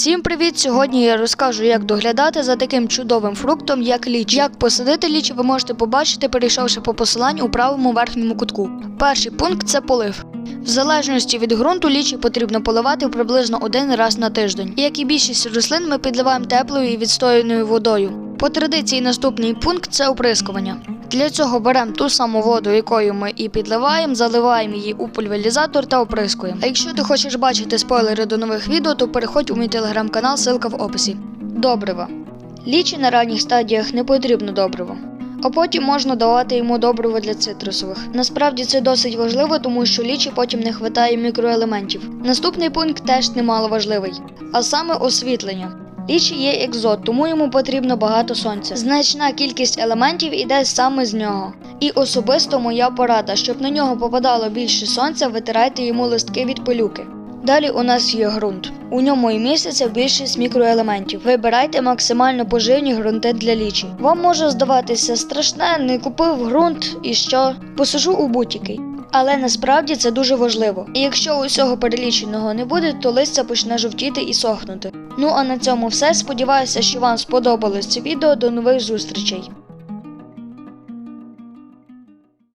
Всім привіт! Сьогодні я розкажу, як доглядати за таким чудовим фруктом, як лічі. Як посадити лічі, ви можете побачити, перейшовши по посиланню у правому верхньому кутку. Перший пункт це полив. В залежності від ґрунту лічі потрібно поливати приблизно один раз на тиждень. Як і більшість рослин, ми підливаємо теплою і відстояною водою. По традиції наступний пункт це оприскування. Для цього беремо ту саму воду, якою ми і підливаємо, заливаємо її у пульверізатор та оприскуємо. А якщо ти хочеш бачити спойлери до нових відео, то переходь у мій телеграм-канал, ссылка в описі. Добрива. Лічі на ранніх стадіях не потрібно добриво. А потім можна давати йому добриво для цитрусових. Насправді це досить важливо, тому що лічі потім не вистачає мікроелементів. Наступний пункт теж немало важливий, а саме освітлення. Лічі є екзот, тому йому потрібно багато сонця. Значна кількість елементів іде саме з нього. І особисто моя порада, щоб на нього попадало більше сонця, витирайте йому листки від пилюки. Далі у нас є ґрунт. У ньому і міститься більшість мікроелементів. Вибирайте максимально поживні ґрунти для лічі. Вам може здаватися страшне, не купив ґрунт і що? Посажу у будь-який. Але насправді це дуже важливо. І якщо усього переліченого не буде, то листя почне жовтіти і сохнути. Ну а на цьому все. Сподіваюся, що вам сподобалось це відео. До нових зустрічей.